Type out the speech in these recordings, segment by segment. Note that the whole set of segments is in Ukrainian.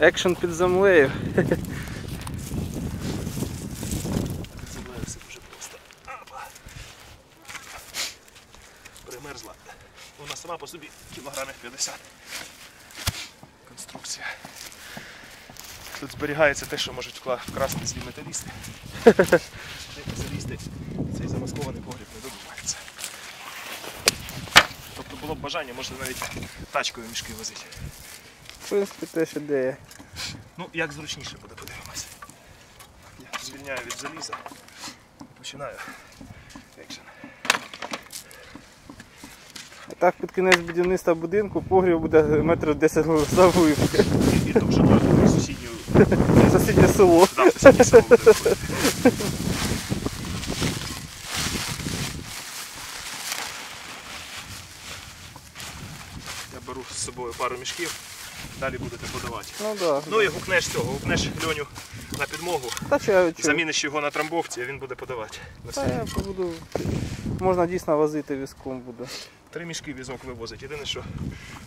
Екшен під землею. Землею все дуже просто. Опа. Примерзла. Вона сама по собі кілограмів 50. Конструкція. Тут зберігається те, що можуть вкрасти злі металісти. Цей замаскований погріб не добувається. Тобто було б бажання, можна навіть тачкою мішки возити. Принципі, теж ідея. Ну, як зручніше буде, подивимося. Я звільняю від заліза починаю екшен. А так під кінець будівництва будинку погріб буде метрів 10 завивки. І, і довжиною в сусідню Сусіднє село. да, сусіднє село. Я беру з собою пару мішків, далі будете подавати. Ну так. Ну і гукнеш цього, гукнеш льоню на підмогу, Та чи я заміниш його на трамбовці, а він буде подавати. Та я буду. Можна дійсно возити візком буде. Три мішки візок вивозить. Єдине, що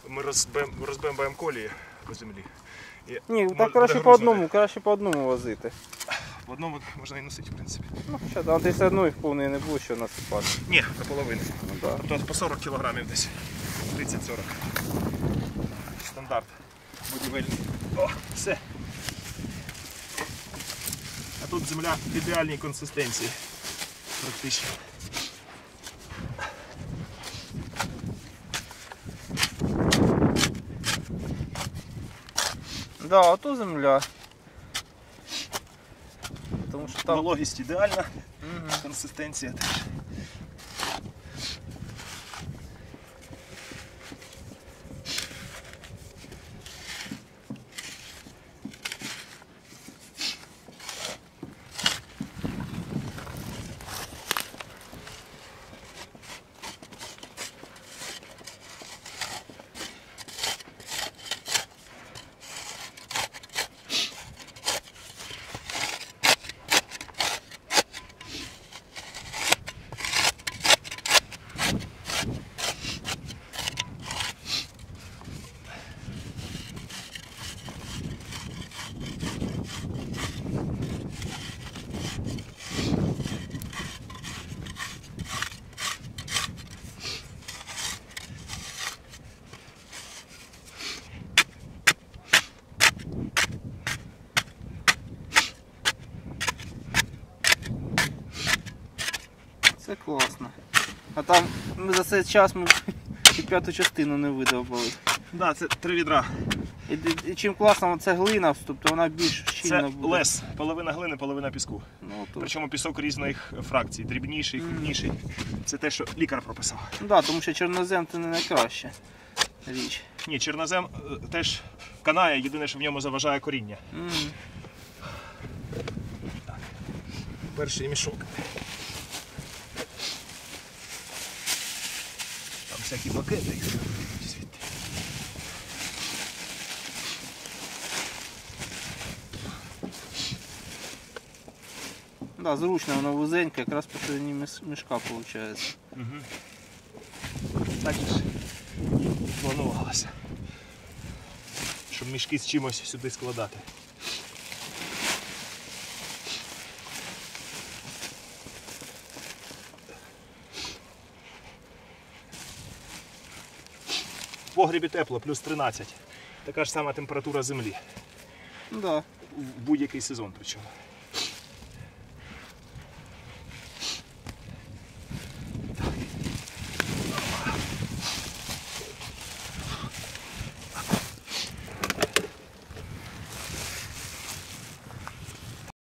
ми розбем, розбембаємо колії по землі. І Ні, так краще буде по одному, краще по одному возити. В одному можна і носити, в принципі. Ну, ще там ти все одно їх повний не буде, що насипати. Ні, наполовину. Ну, да. Тобто по 40 кілограмів десь. 30-40. Стандарт будівельний. О, все. А тут земля в ідеальній консистенції. Практично. Да, а то земля. Тому що там. Вологість ідеальна, Мгм. консистенція теж. Це класно. А там ми за цей час ми і п'яту частину не видовбали. Да, це три відра. І, і чим класно це глина, тобто вона більш щільна буде. лес. Половина глини, половина піску. Ну, то... Причому пісок різних фракцій, дрібніший, крупніший. Це те, що лікар прописав. ну, да, тому що чорнозем це не найкраща річ. Ні, чорнозем е, теж канає, єдине, що в ньому заважає коріння. М. Перший мішок. Всякі пакети. звідти. Да, зручно, воно вузеньке, якраз посередині міс- мішка виходить. Так же ж планувалося. Щоб мішки з чимось сюди складати. Погрібі тепло, плюс 13. Така ж сама температура землі. Да. В будь-який сезон причому.